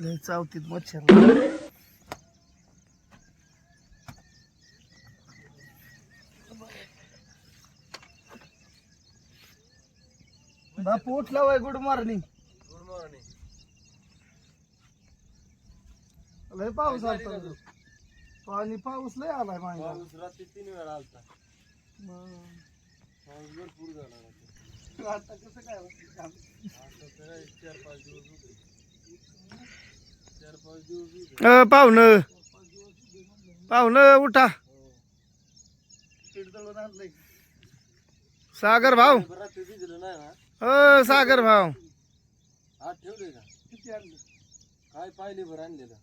लय चावतीत मच्छर. बापू उठला वय गुड मॉर्निंग गुड मॉर्निंग लय पाऊस आलता पाणी पाऊस लय आलाय माझ्या तीन वेळा आलता. पाऊस भरपूर झाला रात्री. आता कसं काय आता चार पाच दिवस होते चार पाच दिवस होते पाहुणं पाहुणं उठा। हो. सागर भाऊ। बरं रात्री भिजलं नाही ना। अ सागर भाऊ। आत ठेवले का किती आणलं काय पाहिले बरं आणलेलं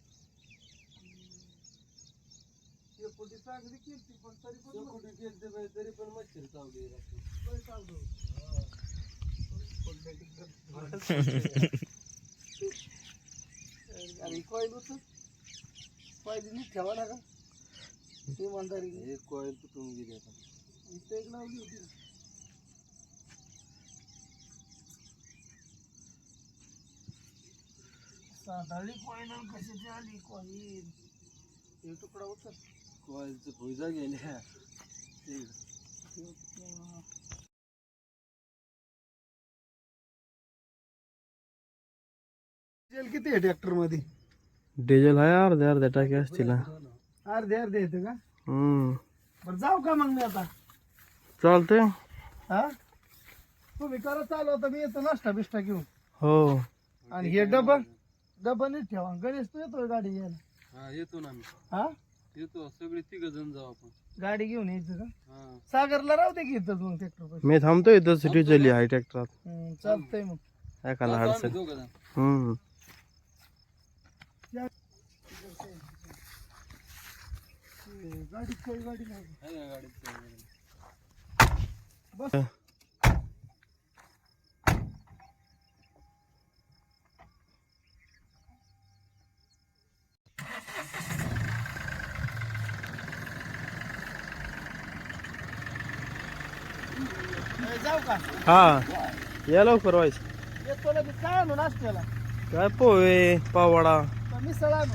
शेकोटी चांगली केलती पण तरी पण गेलते बाई तरी पण मच्छर चावली अरे कॉईल उचल कॉईल नीट ठेवा ना का इमानदारी एक कॉईल तुटून गेली आता. इथे एक लावली होती कॉईल कशाची आली? कॉईल हे तुकडा उचल कॉईलचं भुजा गेल्या. ते डिझेल किती आहे ट्रॅक्टर मध्ये डिझेल आहे अर्ध्या अर्ध्या टाकी असतील. अर्धे अर्धे येते का? हम्म. बरं जाऊ का मग मी आता? चालतंय. हा? तुम्ही करा चालू आता मी येतो नाश्ता बिष्टा घेऊन. हो. आणि हे डबा डबा नीट ठेवा. गणेश तू येतोय गाडी घ्यायला? हा येतो ना मी. हा? येतो. सगळे तिघ जण जाऊ आपण. गाडी घेऊन यायचं का? हा. सागरला राहू दे की इथं मग ट्रॅक्टर मी थांबतोय इथं सिटी आहे ट्रॅक्टरात चालतंय मग. अडचण दोघ जण. हम्म. बस ए, जाऊ का हा या लवकर व्हायचं येतो लगेच काय आणू नाश्त्याला काय पोहे पावडा तर मिसळ आणू